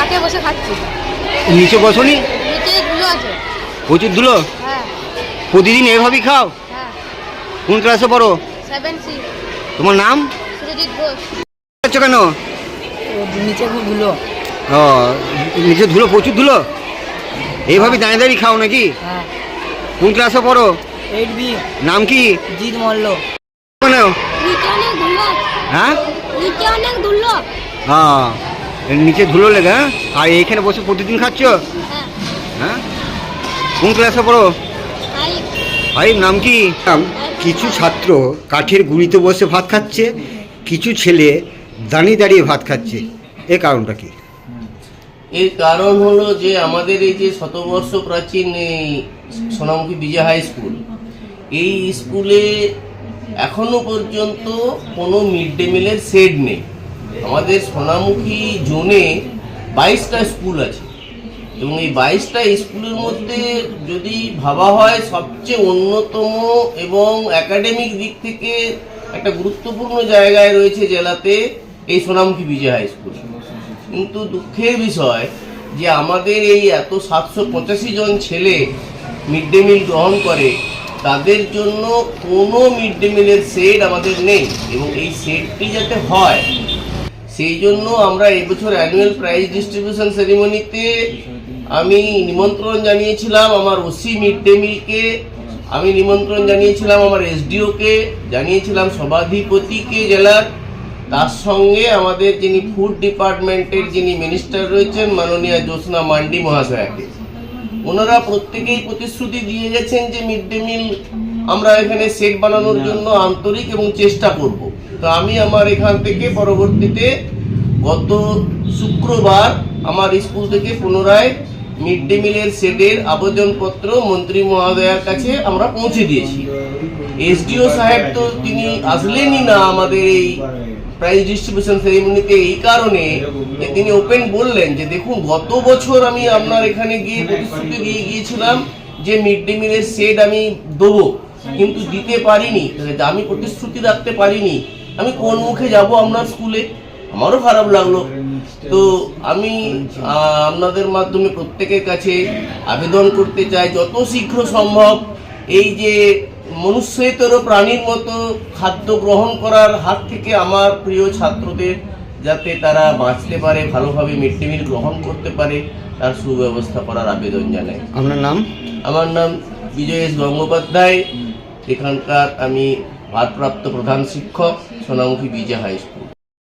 কাকে বসে খাচ্ছি। নিচে বসনি? নিচে ধুলো আছে। প্রচুর ধুলো? হ্যাঁ। প্রতিদিন এভাবেই খাও? হ্যাঁ। কোন ক্লাসে পড়ো? সেভেন সি তোমার নাম? সুরজিৎ ঘোষ। কেন? নিচে খুব ধুলো। ও নিচে ধুলো প্রচুর ধুলো? এইভাবে দাঁড়িয়ে দাঁড়িয়ে খাও নাকি? হ্যাঁ। কোন ক্লাসে পড়ো? Eight B. নাম কি? জিৎ মল্ল। কেন? হ্যাঁ? নিচে অনেক ধুলো। হ্যাঁ। নিচে ধুলো লেগে হ্যাঁ? আর এইখানে বসে প্রতিদিন খাচ্ছ? হ্যাঁ। হ্যাঁ? কোন ক্লাসে পড়ো? ভাই নাম কি? কিছু ছাত্র কাঠের গুঁড়িতে বসে ভাত খাচ্ছে কিছু ছেলে দাঁড়িয়ে দাঁড়িয়ে ভাত খাচ্ছে। এ কারণটা কি? এর কারণ হলো যে আমাদের এই যে শতবর্ষ প্রাচীন এই সোনামুখী বিজয় হাই স্কুল এই স্কুলে এখনও পর্যন্ত কোনো মিড ডে মিলের শেড নেই। আমাদের সোনামুখী জোনে বাইশটা স্কুল আছে। এবং এই বাইশটা স্কুলের মধ্যে যদি ভাবা হয় সবচেয়ে অন্যতম এবং একাডেমিক দিক থেকে একটা গুরুত্বপূর্ণ জায়গায় রয়েছে জেলাতে এই সোনামুখী বিজয় হাই স্কুল কিন্তু দুঃখের বিষয় যে আমাদের এই এত সাতশো পঁচাশি জন ছেলে মিড ডে মিল গ্রহণ করে, তাদের জন্য কোনো মিড ডে মিলের সেট আমাদের নেই। এবং এই সেটটি যাতে হয় সেই জন্য আমরা এবছর অ্যানুয়াল প্রাইজ ডিস্ট্রিবিউশন সেরিমনিতে আমি নিমন্ত্রণ জানিয়েছিলাম আমার ওসি মিড ডে মিলকে আমি নিমন্ত্রণ জানিয়েছিলাম আমার এসডিওকে জানিয়েছিলাম সভাধিপতিকে জেলার। তার সঙ্গে আমাদের যিনি ফুড ডিপার্টমেন্টের যিনি মিনিস্টার রয়েছেন মাননীয় জ্যোৎস্না মান্ডি মহাশয়াকে। ওনারা প্রত্যেকেই প্রতিশ্রুতি দিয়ে গেছেন যে মিড ডে মিল আমরা এখানে সেট বানানোর জন্য আন্তরিক এবং চেষ্টা করব। তো আমি আমার এখান থেকে পরবর্তীতে গত শুক্রবার আমার স্কুল থেকে পুনরায় মিড ডে মিলের সেটের আবেদনপত্র মন্ত্রী মহোদয়ার কাছে আমরা পৌঁছে দিয়েছি। এসডিও সাহেব তো তিনি আসলেনই না আমাদের এই প্রাইজ ডিস্ট্রিবিউশন সেরিমনিতে এই কারণে যে তিনি ওপেন বললেন যে দেখুন, গত বছর আমি আপনার এখানে গিয়ে প্রতিশ্রুতি দিয়ে গিয়েছিলাম যে মিড ডে মিলের সেট আমি দেবো, কিন্তু দিতে পারিনি। আমি প্রতিশ্রুতি রাখতে পারিনি। আমি কোন মুখে যাব আপনার স্কুলে আমারও খারাপ লাগল। তো আমি আপনাদের মাধ্যমে প্রত্যেকের কাছে আবেদন করতে চাই যত শীঘ্র সম্ভব এই যে মনুষ্যেতর প্রাণীর মতো খাদ্য গ্রহণ করার হাত থেকে আমার প্রিয় ছাত্রদের যাতে তারা বাঁচতে পারে ভালোভাবে মিড ডে মিল গ্রহণ করতে পারে তার সুব্যবস্থা করার আবেদন জানাই। আপনার নাম? আমার নাম বিজয় এস গঙ্গোপাধ্যায়। এখানকার আমি ভারপ্রাপ্ত প্রধান শিক্ষক। সোনামুখী বিজে হাই স্কুল।